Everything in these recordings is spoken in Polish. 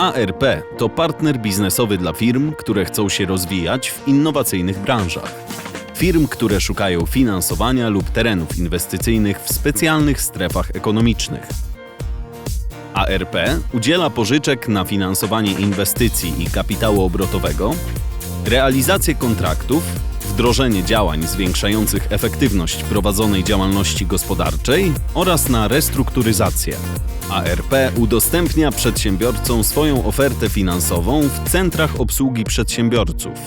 ARP to partner biznesowy dla firm, które chcą się rozwijać w innowacyjnych branżach. Firm, które szukają finansowania lub terenów inwestycyjnych w specjalnych strefach ekonomicznych. ARP udziela pożyczek na finansowanie inwestycji i kapitału obrotowego, realizację kontraktów, wdrożenie działań zwiększających efektywność prowadzonej działalności gospodarczej oraz na restrukturyzację. ARP udostępnia przedsiębiorcom swoją ofertę finansową w centrach obsługi przedsiębiorców.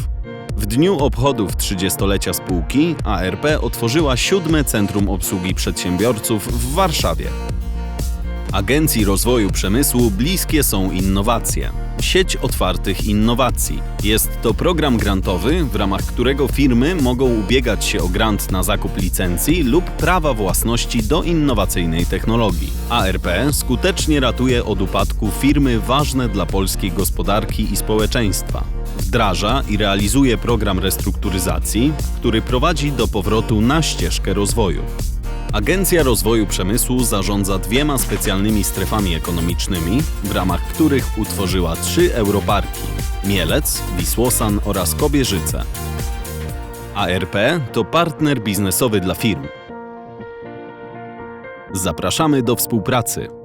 W dniu obchodów 30-lecia spółki ARP otworzyła siódme Centrum Obsługi Przedsiębiorców w Warszawie. Agencji Rozwoju Przemysłu bliskie są innowacje. Sieć Otwartych Innowacji. Jest to program grantowy, w ramach którego firmy mogą ubiegać się o grant na zakup licencji lub prawa własności do innowacyjnej technologii. ARP skutecznie ratuje od upadku firmy ważne dla polskiej gospodarki i społeczeństwa. Wdraża i realizuje program restrukturyzacji, który prowadzi do powrotu na ścieżkę rozwoju. Agencja Rozwoju Przemysłu zarządza dwiema specjalnymi strefami ekonomicznymi, w ramach których utworzyła trzy europarki Mielec, Wisłosan oraz Kobierzyce. ARP to partner biznesowy dla firm. Zapraszamy do współpracy.